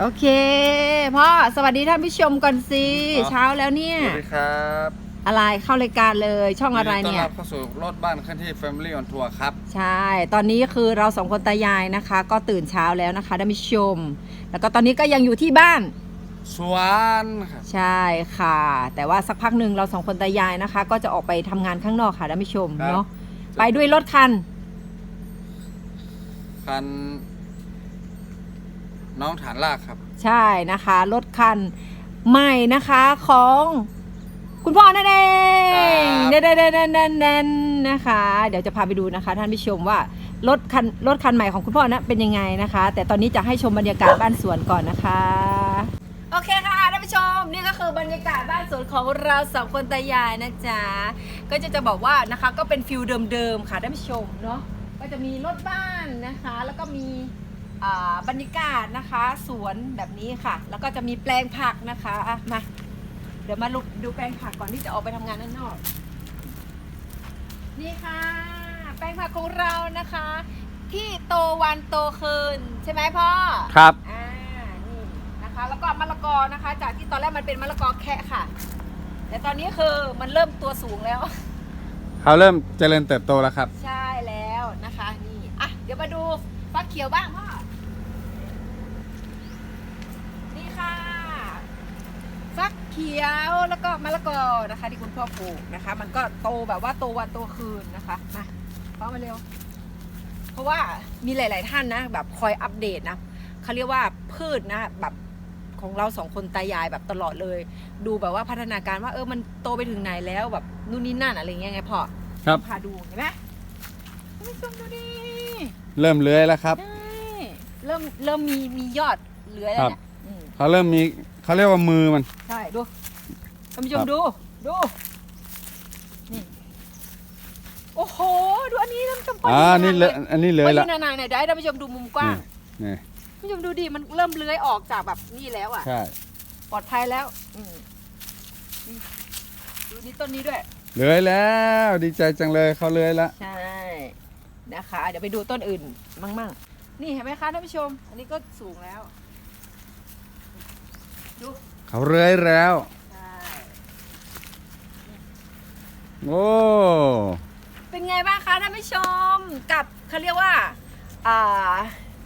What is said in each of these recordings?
โอเค พ่อ สวัสดีท่านผู้ชมก่อนสิ ครับ เช้าแล้วเนี่ย สวัสดีครับอะไรเข้ารายการเลยช่องอะไรต้อนเนี่ยรับเข้าสู่รถบ้านเคลื่อนที่ Family on Tour ครับ ใช่ ตอนนี้คือเราสองคนตายายนะคะ ก็ตื่นเช้าแล้วนะคะท่านผู้ชม แล้วก็ตอนนี้ก็ยังอยู่ที่บ้าน สวนครับใช่ค่ะ แต่ว่าสักพักหนึ่งเราสองคนตายายนะคะ ก็จะออกไปทำงานข้างนอกค่ะท่านผู้ชมเนาะ ไปด้วยรถคัน คัน น้องฐานลากครับ ใช่นะคะรถคันใหม่นะคะของ คุณพ่อนั่นเองครับ เด่นเด่นเด่นเด่นเด่นนะคะ เดี๋ยวจะพาไปดูนะคะ ท่านผู้ชมว่ารถคันรถคันใหม่ของคุณพ่อนะเป็นยังไงนะคะ แต่ตอนนี้จะให้ชมบรรยากาศบ้านสวนก่อนนะคะ โอเคค่ะท่านผู้ชมนี่ก็คือบรรยากาศบ้านสวนของเราสองคนตายายนะจ๊ะก็จะจะบอกว่านะคะก็เป็นฟิลเดิมๆค่ะท่านผู้ชมเนาะก็จะมีรถบ้านนะคะ แล้วก็มีอ่า บรรยากาศนะคะ สวนแบบนี้ค่ะ แล้วก็จะมีแปลงผักนะคะอะมาเดี๋ยวมาลุดูแปลงผักก่อนที่จะออกไปทำงานข้างนอก นี่ค่ะ แปลงผักของเรานะคะ ที่โตวันโตคืน ใช่ไหมพ่อครับอ่านี่นะคะ แล้วก็มะละกอนะคะ จากที่ตอนแรกมันเป็นมะละกอแคะค่ะ แต่ตอนนี้คือมันเริ่มตัวสูงแล้วเขาเริ่มเจริญเติบโตแล้วครับ ใช่แล้วนะคะนี่อะเดี๋ยวมาดูฟักเขียวบ้างพ่อ นี่ค่ะ ฟักเขียวแล้วก็มะละกอนะคะ ที่คุณพ่อปลูกนะคะ มันก็โตแบบว่าโตวันโตคืนนะคะมาเข้ามาเร็ว เพราะว่ามีหลาย ๆ ท่านนะ แบบคอยอัปเดตนะเขาเรียกว่าพืชนะแบบของเราสองคนตายายแบบตลอดเลย ดูแบบว่าพัฒนาการว่าเออมันโตไปถึงไหนแล้วแบบนู่นนี่นั่นอะไรเงี้ยไงพ่อครับ พาดูเห็นไหมท่านผู้ชมดูดิเริ่มเลื้อยแล้วครับ ใช่เริ่มเริ่มมีมียอดเหลือแล้วเนี่ยอืมเขาเริ่มมี เขาเรียกว่ามือมัน ใช่ดูท่านผู้ชมครับ ดู ดู นี่ โอ้โห ดูอันนี้ท่านผู้ชมอ่านี่เลอะอันนี้เลื้อยเลละยนานๆเนี่ยเดี๋ยวให้ท่านผู้ชมดูมุมกว้างนี่ท่านผู้ชมดูดิมันเริ่มเลื้อยออกจากแบบนี่แล้วอะ ใช่ปลอดภัยแล้วอืมนี่ดูนี่ต้นนี้ด้วย เลื้อยแล้ว ดีใจจังเลยเขาเลื้อยละใช่ นะคะ เดี๋ยวไปดูต้นอื่นมั่งๆ นี่เห็นไหมคะท่านผู้ชม อันนี้ก็สูงแล้ว ดูเขาเลื้อยแล้ว ใช่โอ้ เป็นไงบ้างคะท่านผู้ชมกับเขาเรียกว่าอ่า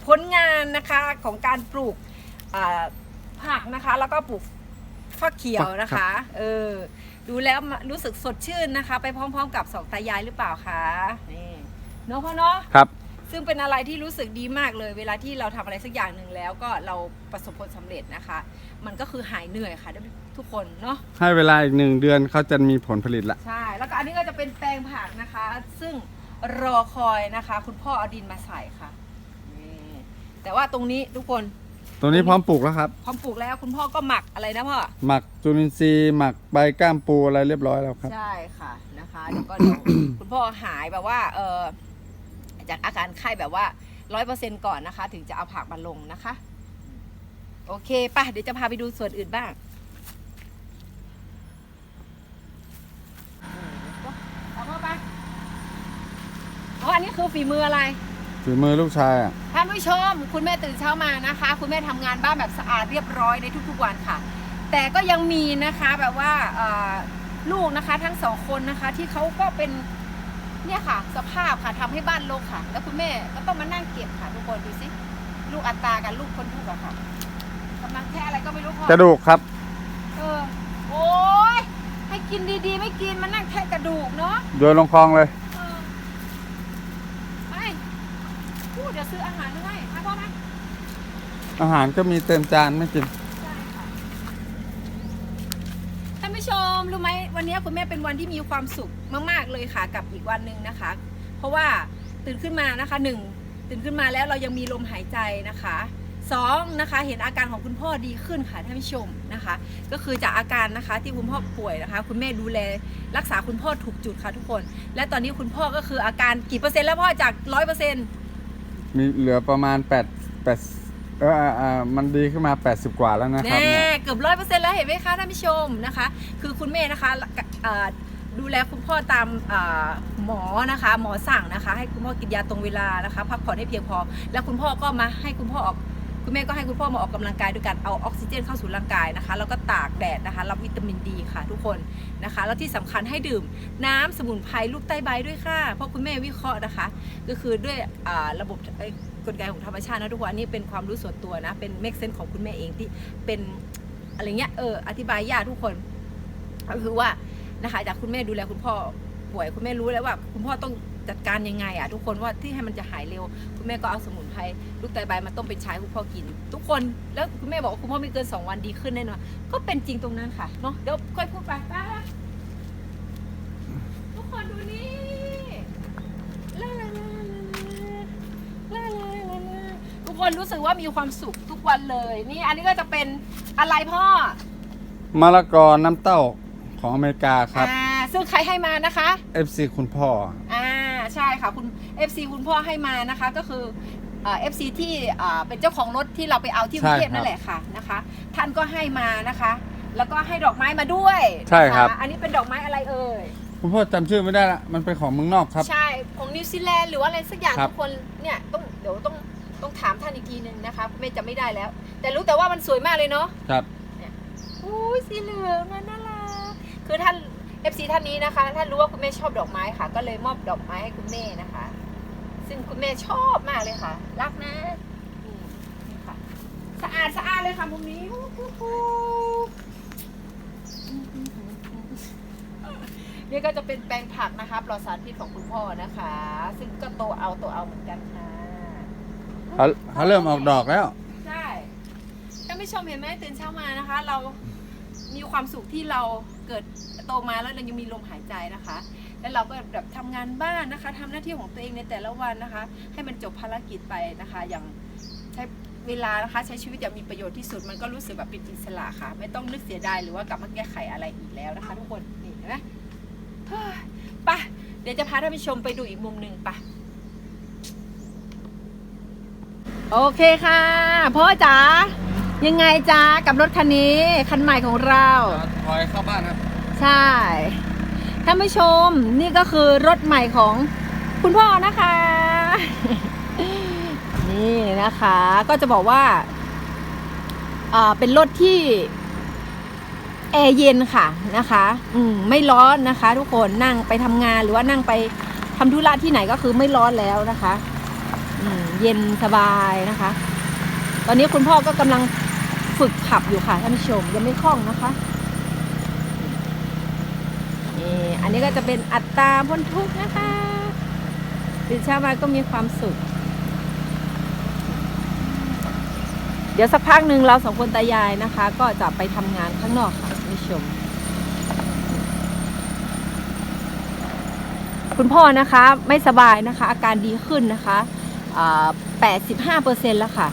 ผลงานนะคะของการปลูกอ่าผักนะคะ แล้วก็ปลูกฟักเขียวนะคะเออ ดูแล้วรู้สึกสดชื่นนะคะ ไปพร้อมๆ กับสองตายายหรือเปล่าคะนี่เนาะพ่อเนาะ ครับ ซึ่งเป็นอะไรที่รู้สึกดีมากเลย เวลาที่เราทำอะไรสักอย่างหนึ่งแล้วก็เราประสบผลสำเร็จนะคะ มันก็คือหายเหนื่อยค่ะทุกคนเนาะให้เวลาอีกหนึ่งเดือนเขาจะมีผลผลิตละใช่แล้วก็อันนี้ก็จะเป็นแปลงผักนะคะ ซึ่งรอคอยนะคะ คุณพ่อเอาดินมาใส่ค่ะนี่แต่ว่าตรงนี้ทุกคนตัวนี้พร้อมปลูกแล้วครับ พร้อมปลูกแล้วคุณพ่อก็หมักอะไรนะพ่อ หมักจุลินทรีย์หมักใบก้ามปูอะไรเรียบร้อยแล้วครับ ใช่ค่ะนะคะเดี๋ยวก็เดี๋ยวคุณพ่อหายแบบว่าเออ จากอาการไข้แบบว่าร้อยเปอร์เซ็นก่อนนะคะ ถึงจะเอาผักมาลงนะคะ โอเคป่ะเดี๋ยวจะพาไปดูส่วนอื่นบ้างเอาเข้าไปอ๋ออันนี้คือฝีมืออะไร ฝีมือลูกชายอะ ท่านผู้ชม คุณแม่ตื่นเช้ามานะคะ คุณแม่ทำงานบ้านแบบสะอาดเรียบร้อยในทุกๆวันค่ะ แต่ก็ยังมีนะคะแบบว่าเอ่อลูกนะคะทั้งสองคนนะคะ ที่เขาก็เป็น เนี่ยค่ะ สภาพค่ะทำให้บ้านรกค่ะ แล้วคุณแม่ก็ต้องมานั่งเก็บค่ะทุกคนดูสิลูกอัตรากับลูกคนทุกข์อะค่ะกำลังแค่อะไรก็ไม่รู้พ่อกระดูกครับ เออโอ้ยให้กินดีๆ ไม่กินมานั่งแค่กระดูกเนาะโดยลงคลองเลยเออไปพูดเดี๋ยวซื้ออาหารมาให้มาพ่อไหมอาหารก็มีเต็มจานไม่กิน ได้ค่ะท่าน ผู้ชมรู้ไหมวันนี้คุณแม่เป็นวันที่มีความสุขมากๆเลยค่ะกับอีกวันหนึ่งนะคะ เพราะว่าตื่นขึ้นมานะคะหนึ่งตื่นขึ้นมาแล้วเรายังมีลมหายใจนะคะสองนะคะเห็นอาการของคุณพ่อดีขึ้นค่ะท่านผู้ชมนะคะ ก็คือจากอาการนะคะที่คุณพ่อป่วยนะคะ คุณแม่ดูแลรักษาคุณพ่อถูกจุดค่ะทุกคน และตอนนี้คุณพ่อก็คืออาการกี่เปอร์เซ็นต์แล้วพ่อจากร้อยเปอร์เซ็นต์มีเหลือประมาณ8 8เอออ่าอ่ามันดีขึ้นมา 80 กว่าแล้วนะครับแน่เนี่ยเกือบร้อยเปอร์เซ็นต์แล้วเห็นไหมคะท่านผู้ชมนะคะ คือคุณแม่นะคะเอ่อดูแลคุณพ่อตามเอ่อหมอนะคะ หมอสั่งนะคะ ให้คุณพ่อกินยาตรงเวลานะคะพักผ่อนให้เพียงพอ แล้วคุณพ่อก็มาให้คุณพ่อออกคุณแม่ก็ให้คุณพ่อมาออกกำลังกายด้วยการเอาออกซิเจนเข้าสู่ร่างกายนะคะ แล้วก็ตากแดดนะคะรับวิตามินดีค่ะทุกคนนะคะ แล้วที่สำคัญให้ดื่มน้ำสมุนไพรลูกใต้ใบด้วยค่ะ เพราะคุณแม่วิเคราะห์นะคะ ก็คือด้วยอ่าระบบเอ้ย กลไกของธรรมชาตินะทุกคนอันนี้เป็นความรู้ส่วนตัวนะ เป็นเมคเซนของคุณแม่เองที่เป็นอะไรเงี้ยเอออธิบายยากทุกคนก็คือว่านะคะจากคุณแม่ดูแลคุณพ่อป่วยคุณแม่รู้แล้วว่า คุณพ่อต้องจัดการยังไงอะทุกคนว่าที่ให้มันจะหายเร็ว คุณแม่ก็เอาสมุนไพรลูกไตใบมาต้มเป็นชาให้คุณพ่อกิน ทุกคนแล้วคุณแม่บอกว่าคุณพ่อไม่เกินสองวันดีขึ้นแน่นอนก็เป็นจริงตรงนั้นค่ะเนาะเดี๋ยวค่อยพูดไปไป นรู้สึกว่ามีความสุขทุกวันเลย นี่อันนี้ก็จะเป็นอะไรพ่อมะละกอน้ำเต้าของอเมริกาครับ อ่าซึ่งใครให้มานะคะ FC คุณพ่อ อ่าใช่ค่ะคุณ FC คุณพ่อให้มานะคะก็คือเอ่อฟซีที่เอ่อเป็นเจ้าของรถที่เราไปเอาที่กรุงเทพใช่ครับนั่นแหละค่ะนะคะ ท่านก็ให้มานะคะ แล้วก็ให้ดอกไม้มาด้วยใช่ครับ นะะอันนี้เป็นดอกไม้อะไรเอ่ย คุณพ่อจำชื่อไม่ได้ละ มันเป็นของเมืองนอกครับ ใช่ ของนิวซีแลนด์หรือว่าอะไรสักอย่างครับ ทุกคนเนี่ยต้องเดี๋ยวต้อง ต้องถามท่านอีกทีหนึ่งนะคะไม่จำไม่ได้แล้ว แต่รู้แต่ว่ามันสวยมากเลยเนาะครับอุ้ยสีเหลืองอะน่ารักคือท่าน FC ท่านนี้นะคะท่านรู้ว่าคุณแม่ชอบดอกไม้ค่ะ ก็เลยมอบดอกไม้ให้คุณแม่นะคะ ซึ่งคุณแม่ชอบมากเลยค่ะ รักนะอืมนี่ค่ะสะอาดสะอาดเลยค่ะมุมนี้ฮู้ฮู้ฮู้นี่ก็จะเป็นแปลงผักนะคะปลอดสารพิษของคุณพ่อนะคะ ซึ่งก็โตเอาโตเอาเหมือนกันค่ะ เขาเขาเริ่มออกดอกแล้ว ใช่ท่านผู้ชมเห็นไหมตื่นเช้ามานะคะ เรามีความสุขที่เราเกิดโตมาแล้วเรายังมีลมหายใจนะคะ แล้วเราก็แบบทำงานบ้านนะคะทำหน้าที่ของตัวเองในแต่ละวันนะคะ ให้มันจบภารกิจไปนะคะ อย่างใช้เวลานะคะ ใช้ชีวิตอย่างมีประโยชน์ที่สุดมันก็รู้สึกแบบเป็นอิสระค่ะ ไม่ต้องนึกเสียดายหรือว่ากลับมาแก้ไขอะไรอีกแล้วนะคะ ทุกคนนี่เห็นไหมเฮ้ยไปเดี๋ยวจะพาท่านผู้ชมไปดูอีกมุมหนึ่งไป โอเคค่ะ พ่อจ๋ายังไงจ๊ะกับรถคันนี้คันใหม่ของเราถอยเข้าบ้านครับ ใช่ท่านผู้ชมนี่ก็คือรถใหม่ของคุณพ่อนะคะ นี่นะคะก็จะบอกว่าอ่าเป็นรถที่แอร์เย็นค่ะนะคะ อืมไม่ร้อนนะคะ ทุกคนนั่งไปทำงานหรือว่านั่งไปทำธุระที่ไหนก็คือไม่ร้อนแล้วนะคะอืม เย็นสบายนะคะ ตอนนี้คุณพ่อก็กำลังฝึกขับอยู่ค่ะท่านผู้ชมยังไม่คล่องนะคะนี่อันนี้ก็จะเป็นอัตราพ้นทุกข์นะคะตื่นเช้ามาก็มีความสุข เดี๋ยวสักพักหนึ่งเราสองคนตายายนะคะ ก็จะไปทำงานข้างนอกค่ะคุณผู้ชมคุณพ่อนะคะไม่สบายนะคะ อาการดีขึ้นนะคะ แปดสิบห้าเปอร์เซ็นแล้วค่ะ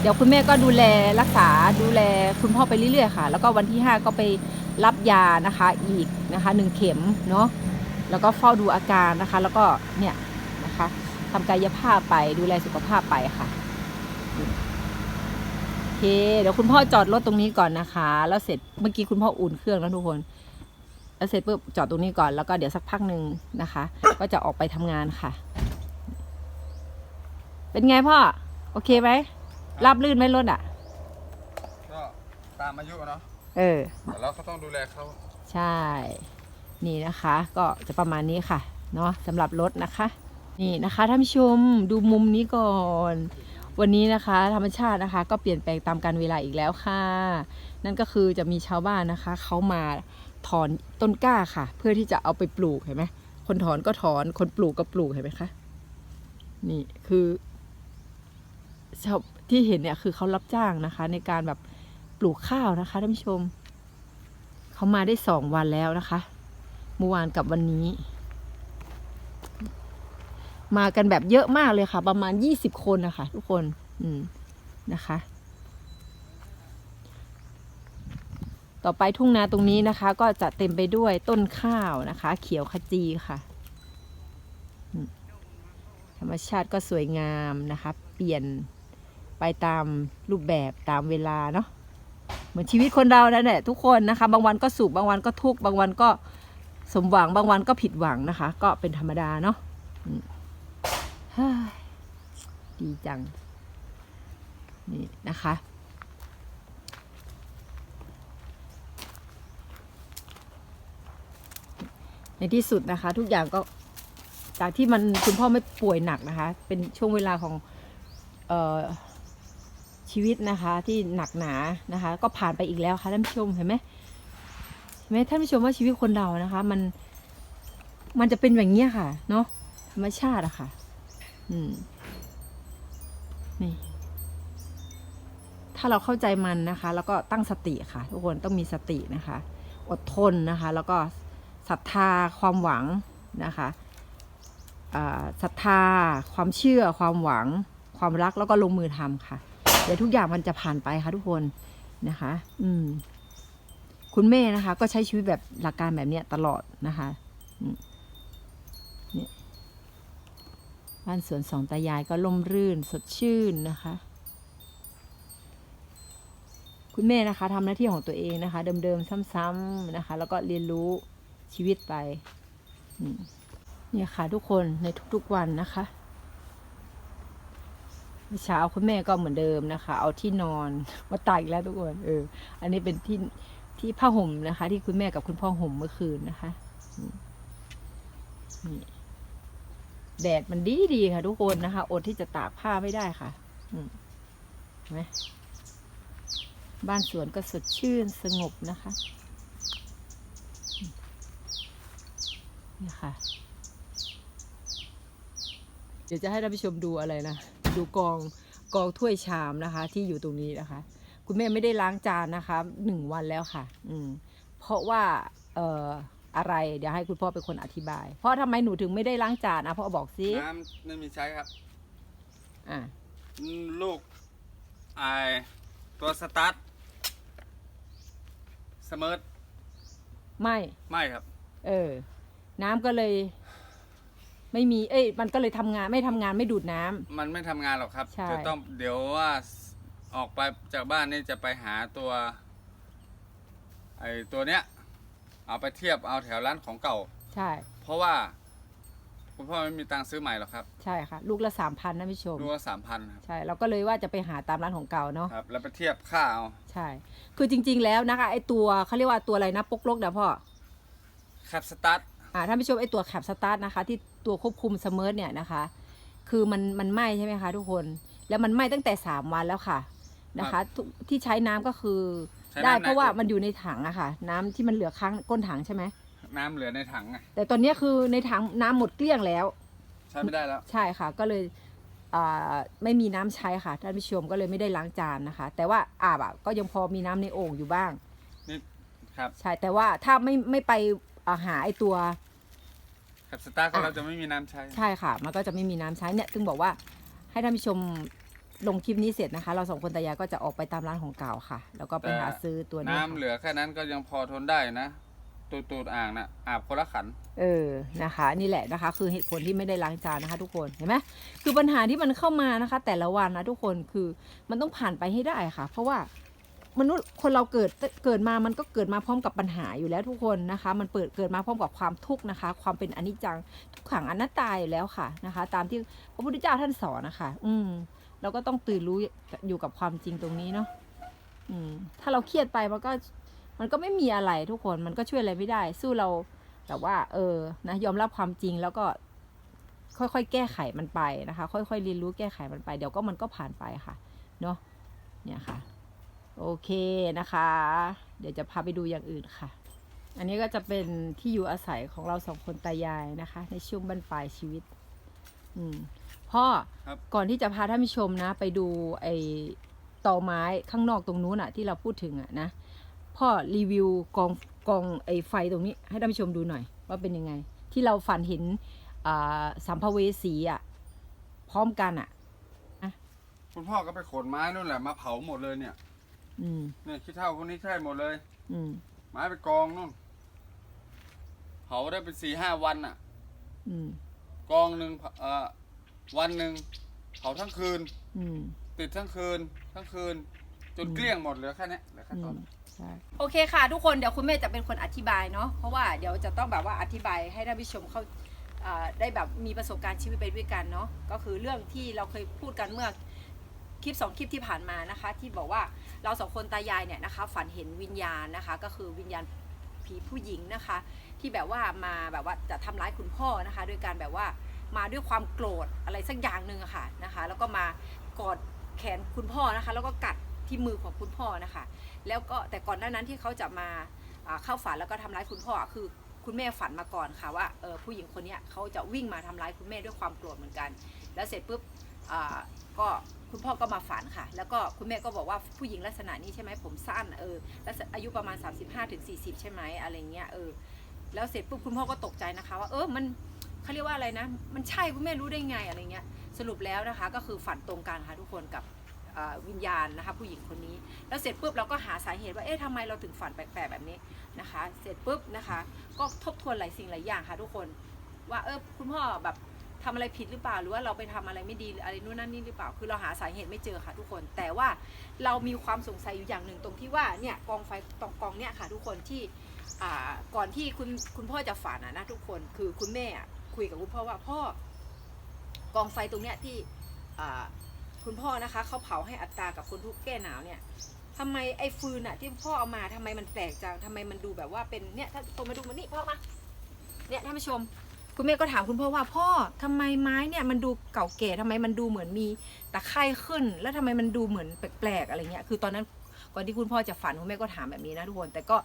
เดี๋ยวคุณแม่ก็ดูแลรักษาดูแลคุณพ่อไปเรื่อยๆค่ะ แล้วก็วันที่ห้าก็ไปรับยานะคะอีกนะคะหนึ่งเข็มเนาะแล้วก็เฝ้าดูอาการนะคะ แล้วก็เนี่ยนะคะทำกายภาพไปดูแลสุขภาพไปค่ะโอเค เดี๋ยวคุณพ่อจอดรถตรงนี้ก่อนนะคะ แล้วเสร็จเมื่อกี้คุณพ่ออุ่นเครื่องแล้วทุกคน แล้วเสร็จปุ๊บจอดตรงนี้ก่อนแล้วก็เดี๋ยวสักพักหนึ่งนะคะ ก็จะออกไปทำงานค่ะ เป็นไงพ่อ โอเคไหมราบลื่นไหมรถอะ ก็ตามอายุเนาะเออ แต่เราก็ต้องดูแลเขาใช่ นี่นะคะ ก็จะประมาณนี้ค่ะ เนาะสำหรับรถนะคะ นี่นะคะท่านผู้ชมดูมุมนี้ก่อน วันนี้นะคะ ธรรมชาตินะคะ ก็เปลี่ยนแปลงตามการเวลาอีกแล้วค่ะ นั่นก็คือจะมีชาวบ้านนะคะ เขามาถอนต้นกล้าค่ะ เพื่อที่จะเอาไปปลูกเห็นไหมคนถอนก็ถอนคนปลูกก็ปลูกเห็นไหมคะนี่คือชาว ที่เห็นเนี่ยคือเขารับจ้างนะคะ ในการแบบปลูกข้าวนะคะท่านผู้ชม เขามาได้สองวันแล้วนะคะเมื่อวานกับวันนี้ มากันแบบเยอะมากเลยค่ะ ประมาณยี่สิบคนนะคะทุกคน อืมนะคะ ต่อไปทุ่งนาตรงนี้นะคะ ก็จะเต็มไปด้วยต้นข้าวนะคะ เขียวขจีค่ะธรรมชาติก็สวยงามนะคะ เปลี่ยน ไปตามรูปแบบตามเวลาเนาะเหมือนชีวิตคนเรานั่นแหละทุกคนนะคะ บางวันก็สุขบางวันก็ทุกข์บางวันก็สมหวังบางวันก็ผิดหวังนะคะ ก็เป็นธรรมดาเนาะดีจัง นี่นะคะ ในที่สุดนะคะ ทุกอย่างก็จากที่มันคุณพ่อไม่ป่วยหนักนะคะ เป็นช่วงเวลาของ เออ ชีวิตนะคะที่หนักหนานะคะ ก็ผ่านไปอีกแล้วค่ะท่านผู้ชมเห็นไหมเห็นไหมท่านผู้ชมว่าชีวิตคนเรานะคะ มันมันจะเป็นอย่างนี้ยค่ะ เนาะธรรมชาติอะค่ะ อืมนี่ถ้าเราเข้าใจมันนะคะ แล้วก็ตั้งสติค่ะ ทุกคนต้องมีสตินะคะ อดทนนะคะ แล้วก็ศรัทธาความหวังนะคะศรัทธา ความเชื่อ ความหวัง ความรักแล้วก็ลงมือทำค่ะ เดี๋ยวทุกอย่างมันจะผ่านไปค่ะทุกคนนะคะ อืม คุณแม่นะคะ ก็ใช้ชีวิตแบบหลักการแบบเนี้ยตลอดนะคะเนี่ยบ้านสวนสองตายายก็ล่มรื่นสดชื่นนะคะ คุณแม่นะคะทำหน้าที่ของตัวเองนะคะ เดิมๆซ้ำๆนะคะ แล้วก็เรียนรู้ชีวิตไปเนี่ยค่ะทุกคนในทุกๆวันนะคะ เช้าคุณแม่ก็เหมือนเดิมนะคะ เอาที่นอนมาตากอีกแล้วทุกคนเออ อันนี้เป็นที่ที่ผ้าห่มนะคะ ที่คุณแม่กับคุณพ่อห่มเมื่อคืนนะคะนี่แดดมันดีดีค่ะ ทุกคนนะคะ อดที่จะตากผ้าไม่ได้ค่ะเห็นไหมบ้านสวนก็สดชื่นสงบนะคะนี่ค่ะ เดี๋ยวจะให้ท่านผู้ชมดูอะไรนะ ดูกองกองถ้วยชามนะคะ ที่อยู่ตรงนี้นะคะ คุณแม่ไม่ได้ล้างจานนะคะหนึ่งวันแล้วค่ะ อืมเพราะว่าเอ่ออะไร เดี๋ยวให้คุณพ่อเป็นคนอธิบายเพราะทำไมหนูถึงไม่ได้ล้างจานนะพ่อบอกสิน้ำไม่มีใช้ครับ อะลูกไอตัวสตาร์ทสมิร์ทไม่ ไม่ครับ เออ น้ำก็เลย ไม่มีเอ้ยมันก็เลยทำงานไม่ทำงานไม่ดูดน้ำ มันไม่ทำงานหรอกครับ ใช่ จะต้องเดี๋ยวว่าออกไปจากบ้านนี่จะไปหาตัวไอตัวเนี้ย เอาไปเทียบเอาแถวร้านของเก่า ใช่ เพราะว่า คุณพ่อไม่มีตังค์ซื้อใหม่หรอกครับใช่ค่ะ ลูกละสามพันนะพี่ชม ดูว่าสามพันครับใช่เราก็เลยว่าจะไปหาตามร้านของเก่าเนาะครับ แล้วไปเทียบค่าเอาใช่ คือจริง ๆ แล้วนะคะไอตัวเขาเรียกว่าตัวอะไรนะปกลกเดี๋ยวพ่อ แคปสตาร์ทอ่า ท่านผู้ชมไอตัวแคปสตาร์ทนะคะ ที่ตัวควบคุมสเมิร์ทเนี่ยนะคะ คือมันมันไหม้ใช่ไหมคะทุกคน แล้วมันไหม้ตั้งแต่สามวันแล้วค่ะนะคะทุกที่ใช้น้ำก็คือ ใช้ได้น้ำเพราะว่าไหนมันอยู่ในถังอะค่ะ น้ำที่มันเหลือค้างก้นถังใช่ไหมน้ำเหลือในถังไงแต่ตอนเนี้ยคือในถังน้ำหมดเกลี้ยงแล้ว ใช้ไม่ได้แล้ว ใช่ค่ะ ก็เลยอ่าไม่มีน้ำใช้ค่ะท่านผู้ชมก็เลยไม่ได้ล้างจานนะคะ แต่ว่าอาบอะก็ยังพอมีน้ำในโอ่งอยู่บ้าง นี่ครับ ใช่แต่ว่าถ้าไม่ไม่ไปอ่าหาไอตัว แคปสตาร์ทของอะเราจะไม่มีน้ำใช้ใช่ค่ะ มันก็จะไม่มีน้ำใช้เนี่ยถึงบอกว่าให้ท่านผู้ชมลงคลิปนี้เสร็จนะคะ เราสองคนตายายก็จะออกไปตามร้านของเก่าค่ะ แล้วก็ไปหาซื้อตัวนี้น้ำค่ะเหลือแค่นั้นก็ยังพอทนได้นะ ตูดตูดอ่างน่ะอาบคนละขัน เออนะคะ นี่แหละนะคะ คือเหตุผลที่ไม่ได้ล้างจานนะคะ ทุกคนเห็นไหมคือปัญหาที่มันเข้ามานะคะ แต่ละวันนะทุกคนคือมันต้องผ่านไปให้ได้ค่ะ เพราะว่า มนุษย์คนเราเกิดเกิดมามันก็เกิดมาพร้อมกับปัญหาอยู่แล้วทุกคนนะคะ มันเปิดเกิดมาพร้อมกับความทุกข์นะคะ ความเป็นอนิจจังทุกขังอนัตตาอยู่แล้วค่ะนะคะ ตามที่พระพุทธเจ้าท่านสอนนะคะ อืมเราก็ต้องตื่นรู้อยู่กับความจริงตรงนี้เนาะอืมถ้าเราเครียดไปมันก็มันก็ไม่มีอะไรทุกคนมันก็ช่วยอะไรไม่ได้ สู้เราแต่ว่า เออนะยอมรับความจริงแล้วก็ค่อยๆ แก้ไขมันไปนะคะ ค่อยๆเรียนรู้แก้ไขมันไป เดี๋ยวก็มันก็ผ่านไปค่ะ เนาะเนี่ยค่ะ โอเคนะคะ เดี๋ยวจะพาไปดูอย่างอื่นค่ะ อันนี้ก็จะเป็นที่อยู่อาศัยของเราสองคนตายายนะคะ ในช่วงบรรปลายชีวิต อืมพ่อครับก่อนที่จะพาท่านผู้ชมนะ ไปดูไอ้ตอไม้ข้างนอกตรงนู้นอะที่เราพูดถึงอะนะพ่อรีวิวกองกองไอ้ไฟตรงนี้ ให้ท่านผู้ชมดูหน่อย ว่าเป็นยังไง ที่เราฝันเห็นอ่าสัมภเวสีอะพร้อมกันอะคุณพ่อก็ไปขนไม้นู่นแหละมาเผาหมดเลยเนี่ย อืมเนี่ยขี้เท่าคนนี้ใช่หมดเลย อืมไม้ไปกองนู่นเผาได้เป็นสี่ห้าวันอะ อืมกองหนึ่งเอ่อวันหนึ่งเผาทั้งคืน อืม ติดทั้งคืน ทั้งคืน จนอืม เกลี้ยงหมดเหลือแค่เนี้ยเหลือแค่ตอนใช่ โอเคค่ะ ทุกคนเดี๋ยวคุณแม่จะเป็นคนอธิบายเนาะเพราะว่าเดี๋ยวจะต้องแบบว่าอธิบายให้ท่านผู้ชมเขาอ่าได้แบบมีประสบการณ์ชีวิตไปด้วยกันเนาะก็คือเรื่องที่เราเคยพูดกันเมื่อค ลิปสองคลิปที่ผ่านมานะคะ ที่บอกว่าเราสองคนตายายเนี่ยนะคะ ฝันเห็นวิญญาณนะคะ ก็คือวิญญาณผีผู้หญิงนะคะ ที่แบบว่ามาแบบว่าจะทำร้ายคุณพ่อนะคะ โดยการแบบว่ามาด้วยความโกรธอะไรสักอย่างหนึ่งะค่ะนะคะ แล้วก็มากอดแขนคุณพ่อนะคะ แล้วก็กัดที่มือของคุณพ่อนะคะ แล้วก็แต่ก่อนหน้านั้นที่เขาจะมาเข้าฝันแล้วก็ทำร้ายคุณพ่อคือคุณแม่ฝันมาก่อนค่ะว่าเออผู้หญิงคนนี้เขาจะวิ่งมาทำร้ายคุณแม่ด้วยความโกรธเหมือนกัน แล้วเสร็จปุ๊บก็ คุณพ่อก็มาฝันค่ะ แล้วก็คุณแม่ก็บอกว่าผู้หญิงลักษณะนี้ใช่ไหมผมสั้นเออแล้วอายุประมาณ 35-40ถึง40ใช่ไหมอะไรเงี้ยเออแล้วเสร็จปุ๊บคุณพ่อก็ตกใจนะคะว่าเออมันเขาเรียกว่าอะไรนะ มันใช่คุณแม่รู้ได้ไงอะไรเงี้ยสรุปแล้วนะคะก็คือฝันตรงกันค่ะทุกคนกับวิญญาณนะคะผู้หญิงคนนี้ แล้วเสร็จปุ๊บเราก็หาสาเหตุว่าเอ๊ะทำไมเราถึงฝันแปลกๆแบบนี้นะคะ เสร็จปุ๊บนะคะ ก็ทบทวนหลายสิ่งหลายอย่างค่ะทุกคน ว่าเออคุณพ่อแบบ ทำอะไรผิดหรือเปล่าหรือว่าเราไปทำอะไรไม่ดีอะไรนู่นนั่นนี่หรือเปล่า คือเราหาสาเหตุไม่เจอค่ะทุกคน แต่ว่าเรามีความสงสัยอยู่อย่างหนึ่งตรงที่ว่าเนี่ยกองไฟตรงกองเนี่ยค่ะทุกคนที่ก่อนที่คุณคุณพ่อจะฝันนะทุกคนคือคุณแม่คุยกับคุณพ่อว่าพ่อกองไฟตรงเนี้ยที่คุณพ่อนะคะเขาเผาให้อัตตากับคนทุกข์แก้หนาวเนี่ยทำไมไอ้ฟืนอะที่พ่อเอามาทำไมมันแปลกจังทำไมมันดูแบบว่าเป็นเนี่ยถ้าตัวมาดูมานี่พ่อมาเนี่ยท่านผู้ชม คุณแม่ก็ถามคุณพ่อว่าพ่อทำไมไม้เนี่ยมันดูเก่าแก่ทำไมมันดูเหมือนมีตะไคร่ขึ้น แล้วทำไมมันดูเหมือนแปลกๆอะไรเงี้ยคือตอนนั้นก่อนที่คุณพ่อจะฝันคุณแม่ก็ถามแบบนี้นะทุกคนแต่ก็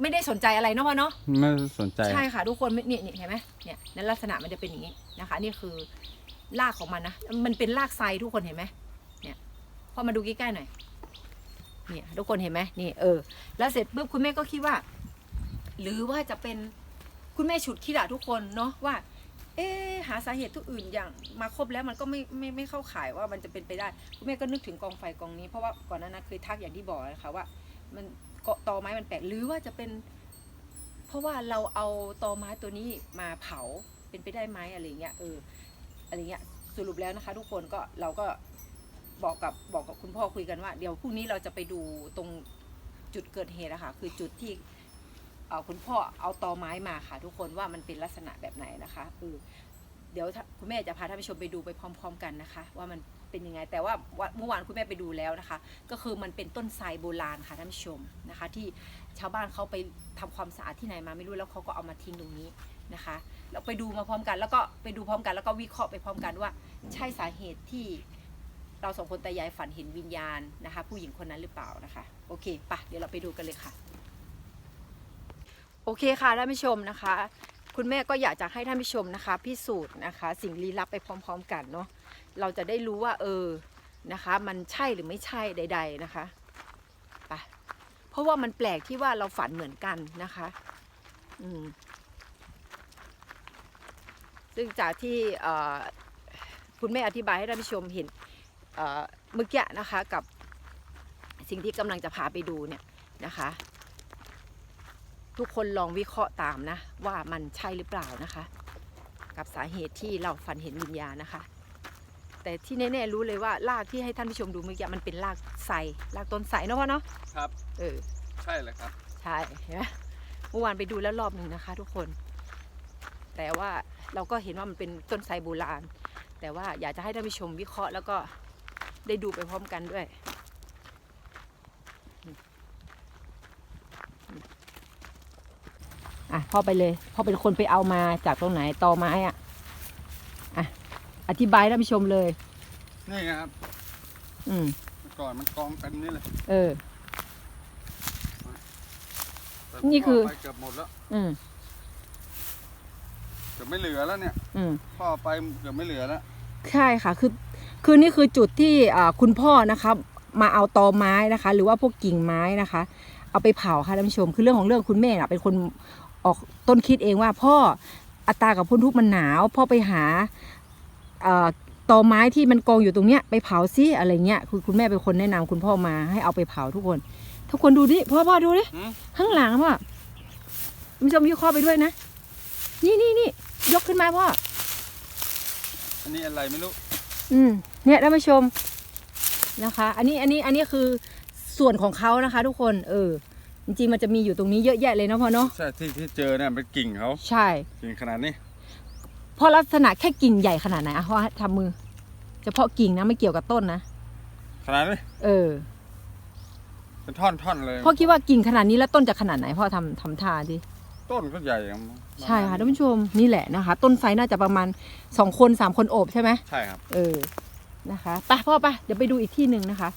ไม่ได้สนใจอะไรเนาะพ่อเนาะไม่สนใจใช่ค่ะทุกคนเนี่ยเนี่ยเห็นไหมเนี่ยในลักษณะมันจะเป็นอย่างนี้นะคะ นี่คือรากของมันนะมันเป็นรากไซทุกคนเห็นไหมเนี่ยพอมาดูใกล้ๆหน่อยเนี่ยทุกคนเห็นไหมนี่เออ แล้วเสร็จปุ๊บคุณแม่ก็คิดว่า หรือว่าจะเป็น คุณแม่ฉุดคิดอะทุกคนเนาะว่า เอ๊หาสาเหตุทุกอื่นอย่างมาครบแล้วมันก็ไม่ไม่ไม่เข้าข่ายว่ามันจะเป็นไปได้ คุณแม่ก็นึกถึงกองไฟกองนี้เพราะว่าก่อนหน้านั้นเคยทักอย่างที่บอกนะคะว่า มันเกาะตอไม้มันแปลกหรือว่าจะเป็น เพราะว่าเราเอาตอไม้ตัวนี้มาเผาเป็นไปได้ไหมอะไรเงี้ยเอออะไรเงี้ยสรุปแล้วนะคะ ทุกคนก็เราก็บอกกับบอกกับคุณพ่อคุยกันว่า เดี๋ยวพรุ่งนี้เราจะไปดูตรงจุดเกิดเหตุอะค่ะคือจุดที่ คุณพ่อเอาตอไม้มาค่ะ ทุกคนว่ามันเป็นลักษณะแบบไหนนะคะเออเดี๋ยวคุณแม่จะพาท่านผู้ชมไปดูไปพร้อม ๆ กันนะคะ ว่ามันเป็นยังไงแต่ว่าวันเมื่อวานคุณแม่ไปดูแล้วนะคะ ก็คือมันเป็นต้นไทรโบราณค่ะท่านผู้ชมนะคะ ที่ชาวบ้านเขาไปทำความสะอาดที่ไหนมาไม่รู้แล้วเขาก็เอามาทิ้งตรงนี้นะคะเราไปดูมาพร้อมกัน แล้วก็ไปดูพร้อมกันแล้วก็วิเคราะห์ไปพร้อมกันว่า ใช่สาเหตุที่เราสองคนตายายฝันเห็นวิญญาณนะคะ ผู้หญิงคนนั้นหรือเปล่านะคะ โอเคปะเดี๋ยวเราไปดูกันเลยค่ะ โอเคค่ะท่านผู้ชมนะคะ คุณแม่ก็อยากจะให้ท่านผู้ชมนะคะ พิสูจน์นะคะ สิ่งลี้ลับไปพร้อม ๆ กันเนาะเราจะได้รู้ว่า เออนะคะ มันใช่หรือไม่ใช่ใด ๆนะคะไปเพราะว่ามันแปลกที่ว่าเราฝันเหมือนกันนะคะ อืมซึ่งจากที่คุณแม่อธิบายให้ท่านผู้ชมเห็นเมื่อกี้นะคะกับสิ่งที่กำลังจะพาไปดูเนี่ยนะคะ ทุกคนลองวิเคราะห์ตามนะ ว่ามันใช่หรือเปล่านะคะ กับสาเหตุที่เราฝันเห็นวิญญาณนะคะ แต่ที่แน่ๆรู้เลยว่ารากที่ให้ท่านผู้ชมดูเมื่อกี้มันเป็นรากไทรรากต้นไทรเนาะพ่อเนาะครับเออใช่เลยครับใช่เห็นไหมเมื่อวานไปดูแล้วรอบหนึ่งนะคะ ทุกคน แต่ว่าเราก็เห็นว่ามันเป็นต้นไทรโบราณ แต่ว่าอยากจะให้ท่านผู้ชมวิเคราะห์แล้วก็ได้ดูไปพร้อมกันด้วย อะพ่อไปเลยพ่อเป็นคนไปเอามาจากตรงไหนตอไม้อะอะอธิบายให้ท่านผู้ชมเลย นี่ไงครับอืมเมื่อก่อนมันกองเป็นนี่เลยเออ แต่นี่คือ พ่ไปเกือบหมดแล้วอืมเกือบไม่เหลือแล้วเนี่ย อืม พ่อไปเกือบไม่เหลือแล้ว ใช่ค่ะคือคือนี่คือจุดที่อ่าคุณพ่อนะคะมาเอาตอไม้นะคะ หรือว่าพวกกิ่งไม้นะคะ เอาไปเผาค่ะท่านผู้ชม คือเรื่องของเรื่องคุณแม่น่ะเป็นคน ออกต้นคิดเองว่า พ่ออัตรากับพ้นทุกข์มันหนาว พ่อไปหาเอ่อตอไม้ที่มันกองอยู่ตรงเนี้ยไปเผาซิอะไรเงี้ยคือคุณแม่เป็นคนแนะนำคุณพ่อมาให้เอาไปเผาทุกคน ทุกคนดูดิพ่อพ่อดูดิหืมข้างหลังพ่อคุณผู้ชมวิเคราะห์ไปด้วยนะ นี่นี่นี่ยกขึ้นมาพ่ออันนี้อะไรไม่รู้อืมเนี่ยท่านผู้ชมนะคะ อันนี้อันนี้อันนี้คือส่วนของเขานะคะ ทุกคน เออ จริงๆมันจะมีอยู่ตรงนี้เยอะแยะเลยนะพ่อเนาะใช่ที่ที่เจอเนี่ยเป็นกิ่งเขาใช่กิ่งขนาดนี้เพราะลักษณะแค่กิ่งใหญ่ขนาดไหนอะพ่อทำมือเฉพาะกิ่งนะไม่เกี่ยวกับต้นนะขนาดนี้เออ เป็นท่อนๆเลย พ่อคิดว่ากิ่งขนาดนี้แล้วต้นจะขนาดไหนพ่อทำทำท่าดิต้นก็ใหญ่อะใช่ค่ะท่านผู้ชมนี่แหละนะคะ ต้นไทรน่าจะประมาณสองคนสามคนโอบใช่ไหมใช่ครับ เออนะคะไปพ่อไปเดี๋ยวไปดูอีกที่หนึ่งนะคะ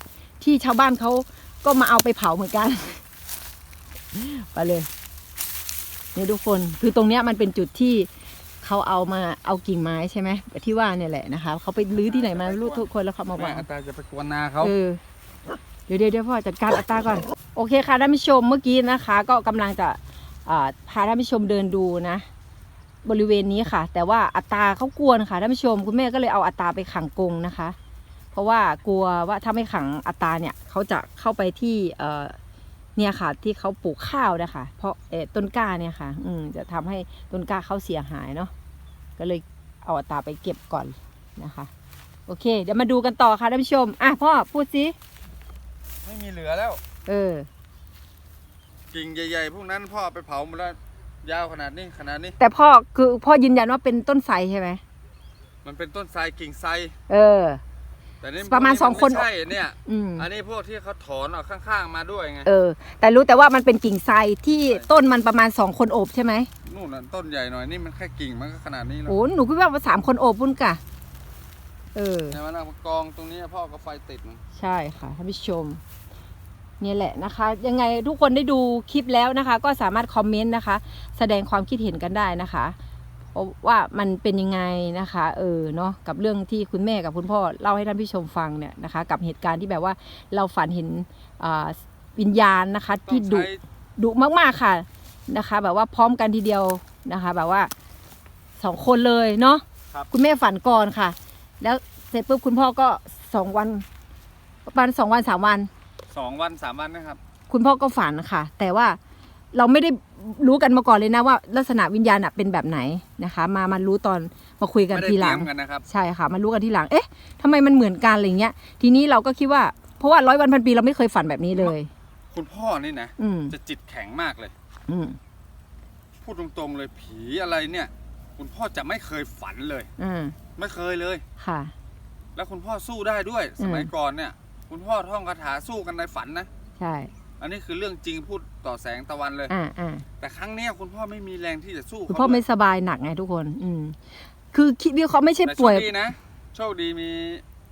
ที่ชาวบ้านเขาก็มาเอาไปเผาเหมือนกัน ไปเลยเนี่ยทุกคนคือตรงเนี้ยมันเป็นจุดที่เขาเอามาเอากิ่งไม้ใช่ไหมแบบที่ว่าเนี่ยแหละนะคะเขาไปรื้อที่ไหนมาไม่รู้ทุกคนแล้วเขามาแม่วางอาตาจะไปกวนนาเขาเออเดี๋ยวเดี๋ยวเดี๋ยวพ่อจัดการอัตตราก่อน โอเคค่ะท่านผู้ชมเมื่อกี้นะคะ ก็กำลังจะอ่าพาท่านผู้ชมเดินดูนะ บริเวณนี้ค่ะ แต่ว่าอัตราเขากลัวนะคะท่านผู้ชม คุณแม่ก็เลยเอาอัตราไปขังกรงนะคะ เพราะว่ากลัวว่าถ้าไม่ขังอัตราเนี่ยเขาจะเข้าไปที่ เอ่อเนี่ยค่ะ ที่เขาปลูกข้าวนะคะเพราะเออต้นกล้าเนี่ยค่ะ อืมจะทำให้ต้นกล้าเขาเสียหายเนาะก็เลยเอาอัตราไปเก็บก่อนนะคะ โอเค เดี๋ยวมาดูกันต่อค่ะท่านผู้ชม อะพ่อพูดสิไม่มีเหลือแล้ว เออกิ่งใหญ่ๆพวกนั้นพ่อเอาไปเผาหมดแล้วยาวขนาดนี้ขนาดนี้ แต่พ่อคือพ่อยืนยันว่าเป็นต้นไทรใช่ไหมมันเป็นต้นไทรกิ่งไทรเออ แต่นี่ประมาณพวกสองคนไม่ใช่เนี่ย อืม อันนี้พวกที่เขาถอนออกข้างๆมาด้วยไง เออ แต่รู้แต่ว่ามันเป็นกิ่งไทรที่ต้นมันประมาณสองคนโอบใช่ไหมนู่นน่ะต้นใหญ่หน่อยนี่มันแค่กิ่งมันก็ขนาดนี้แล้วโอ้หนูคิดว่าสามคนโอบพุ่นกะ เออเนี่ยมันเอามากองตรงนี้พ่อก็ไฟติดมันใช่ค่ะท่านผู้ชม เนี่ยแหละนะคะ ยังไงทุกคนได้ดูคลิปแล้วนะคะ ก็สามารถคอมเมนต์นะคะ แสดงความคิดเห็นกันได้นะคะเพราะ ว่ามันเป็นยังไงนะคะเออเนาะกับเรื่องที่คุณแม่กับคุณพ่อเล่าให้ท่านผู้ชมฟังเนี่ยนะคะ กับเหตุการณ์ที่แบบว่าเราฝันเห็นอ่าวิญญาณนะคะต้ที่องดุใช้ดุมากๆค่ะนะคะ แบบว่าพร้อมกันทีเดียวนะคะ แบบว่าสองคนเลยเนาะครับคุณแม่ฝันก่อนค่ะ แล้วเสร็จปุ๊บคุณพ่อก็สองวันประมาณสองวันสามวันสองวันสามวันนะครับ คุณพ่อก็ฝันค่ะ แต่ว่า เราไม่ได้รู้กันมาก่อนเลยนะว่า ลักษณะวิญญาณน่ะเป็นแบบไหนนะคะ มามารู้ตอนมาคุยกันไม่ได้ทีหเตลัรีงยมกันนะครับ ใช่ค่ะมารู้กันทีหลัง เอ๊ะทำไมมันเหมือนกันอะไรเงี้ย ทีนี้เราก็คิดว่า เพราะว่าร้อยวันพันปีเราไม่เคยฝันแบบนี้เลย คุณพ่อนี่นะ อืมจะจิตแข็งมากเลย อืมพูดตรงๆเลยผีอะไรเนี่ย คุณพ่อจะไม่เคยฝันเลย อ่าไม่เคยเลย ค่ะ แล้วคุณพ่อสู้ได้ด้วย สมัยอืมก่อนเนี่ย คุณพ่อท่องคาถาสู้กันในฝันนะ ใช่ อันนี้คือเรื่องจริงพูดต่อแสงตะวันเลย อ่าอ่าแต่ครั้งเนี้ยคุณพ่อไม่มีแรงที่จะสู้คุณเขาพ่อไม่ด้วยสบายหนักไงทุกคน อืม คือคิดวิเคราะห์ไม่ใช่แต่โชป่วยคดีนะ โชคดีมี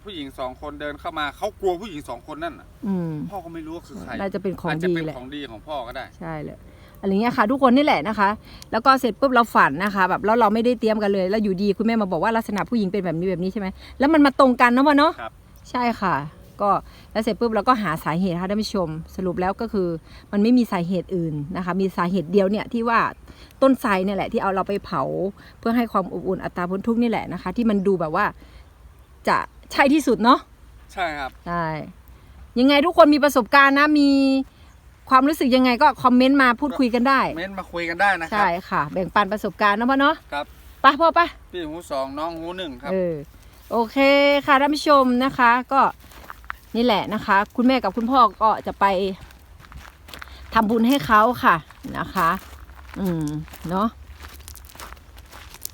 ผู้หญิงสองคนเดินเข้ามาเขากลัวผู้หญิงสองคนนั่นน่ะอืม พ่อก็ไม่รู้ว่าคือใครน่าจะเป็นของอาจจะดีเป็นแหละ ของดีของพ่อก็ได้ ใช่เลยอะไรเงี้ยค่ะ ทุกคนนี่แหละนะคะ แล้วก็เสร็จปุ๊บเราฝันนะคะ แบบแล้วเราไม่ได้เตรียมกันเลย แล้วอยู่ดีคุณแม่มาบอกว่าลักษณะผู้หญิงเป็นแบบนี้แบบนี้ใช่ไหมแล้วมันมาตรงกันเนาะวะเนาะครับ ใช่ค่ะ ก็แล้วเสร็จปุ๊บเราก็หาสาเหตุค่ะท่านผู้ชม สรุปแล้วก็คือมันไม่มีสาเหตุอื่นนะคะ มีสาเหตุเดียวเนี่ยที่ว่าต้นไทรเนี่ยแหละที่เอาเราไปเผาเพื่อให้ความอบอุ่นอัตราพ้นทุกข์นี่แหละนะคะ ที่มันดูแบบว่าจะใช่ที่สุดเนาะใช่ครับใช่ยังไงทุกคนมีประสบการณ์นะมีความรู้สึกยังไงก็คอมเมนต์มาพูดคุยกันได้เม้นมาคุยกันได้นะครัใช่บค่ะ แบ่งปันประสบการณ์นะพ่อเนาะครับไปพ่อไปพี่หูสองน้องหูหนึ่งครับเออโอเคค่ะท่านผู้ชมนะคะ ก็ นี่แหละนะคะ คุณแม่กับคุณพ่อก็จะไปทำบุญให้เขาค่ะนะคะ อืมเนาะ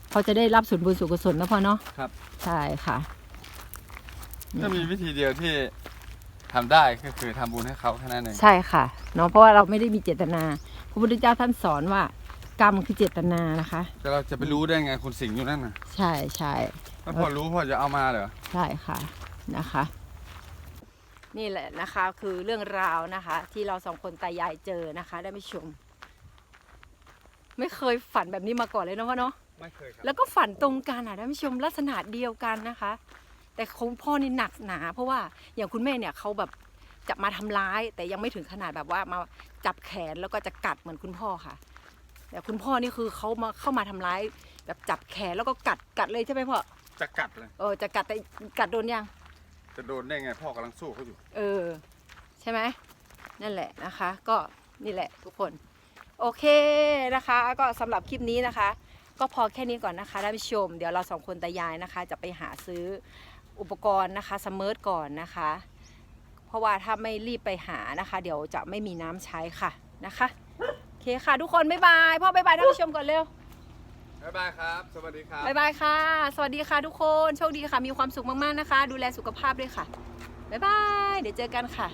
เขาจะได้รับส่วนบุญส่วนกุศลนะพ่อเนาะครับ ใช่ค่ะก็มีวิธีเดียวที่ทำได้ก็คือทำบุญให้เขาแค่นั้นเองใช่ค่ะเนาะเพราะว่าเราไม่ได้มีเจตนา พระพุทธเจ้าท่านสอนว่า กรรมคือเจตนานะคะแต่เราจะไปรู้ได้ไงคุณสิงห์อยู่นั่นน่ะ ใช่ใช่แล้วพอรู้พ่อจะเอามาเหรอใช่ค่ะนะคะ นี่แหละนะคะคือเรื่องราวนะคะ ที่เราสองคนตายายเจอนะคะ ได้ไม่ชม ไม่เคยฝันแบบนี้มาก่อนเลยนะพ่อเนาะไม่เคยครับแล้วก็ฝันตรงกันอะท่านผู้ชมลักษณะเดียวกันนะคะ แต่ของพ่อนี่หนักหนา เพราะว่าอย่างคุณแม่เนี่ยเขาแบบจะมาทำร้าย แต่ยังไม่ถึงขนาดแบบว่ามาจับแขนแล้วก็จะกัดเหมือนคุณพ่อค่ะ แต่คุณพ่อนี่คือเขามาเข้ามาทำร้าย แบบจับแขนแล้วก็กัดกัดเลยใช่ไหมพ่อจะกัดเลยเออจะกัดแต่กัดโดนยัง จะโดนได้ไงพ่อกำลังสู้เขาอยู่ เออ ใช่ไหมนั่นแหละนะคะ ก็นี่แหละทุกคน โอเคนะคะ ก็สำหรับคลิปนี้นะคะ ก็พอแค่นี้ก่อนนะคะท่านผู้ชม เดี๋ยวเราสองคนตายายนะคะ จะไปหาซื้ออุปกรณ์นะคะสมิร์ทก่อนนะคะ เพราะว่าถ้าไม่รีบไปหานะคะ เดี๋ยวจะไม่มีน้ำใช้ค่ะนะคะโอเคค่ะ ทุกคนบ๊ายบายพ่อบ๊ายบายท่านผู้ชมก่อนเร็ว บ๊ายบายครับ สวัสดีครับ บ๊ายบายค่ะ สวัสดีค่ะทุกคน โชคดีค่ะ มีความสุขมากๆนะคะ ดูแลสุขภาพด้วยค่ะ บ๊ายบาย เดี๋ยวเจอกันค่ะ